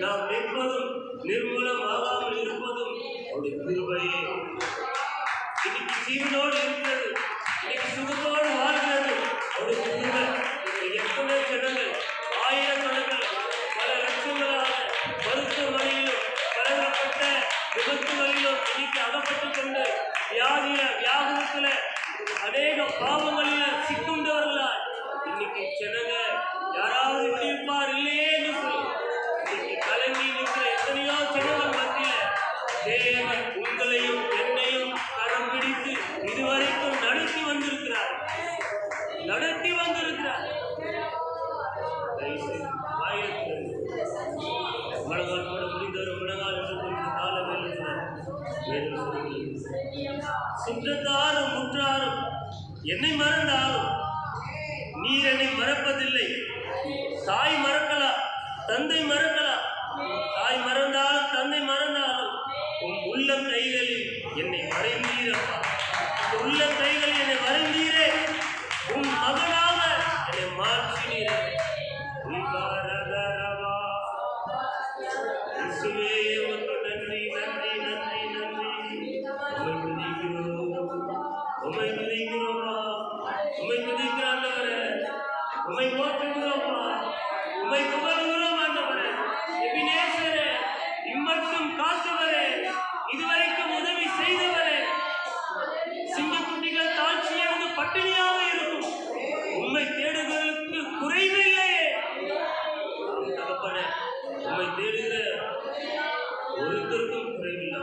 நாம் நிற்பதும் நிர்மூலமாகாமல் இருப்பதும் அவருடைய கிருபையே. இன்னைக்கு ஜீவனோடு சுற்றத்தாரும் முற்றாரும் என்னை மறந்தாலும் நீர் என்னை மறப்பதில்லை. தாய் மறக்கலாம் தந்தை மறக்கலாம். துதிக்கிறோம் ஆண்டவரே உமை போற்றுகிறோம்ப்பா உமை புகழ்கிறோம் ஆண்டவரே? எபினேசரே காத்தவரே இதுவரைக்கும் உதவி செய்தவரே. சிங்கக்குட்டிகள் தாழ்ச்சியிருந்து பட்டினியாக இருக்கும். உண்மை தேடுதலுக்கு குறைவில்லை தகப்பனே உண்மை தேடுகிற ஒருத்தருக்கும் குறைவில்லை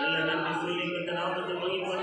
நல்ல நன்றி சொல்லி இந்த நாமத்தை மகிழ்வான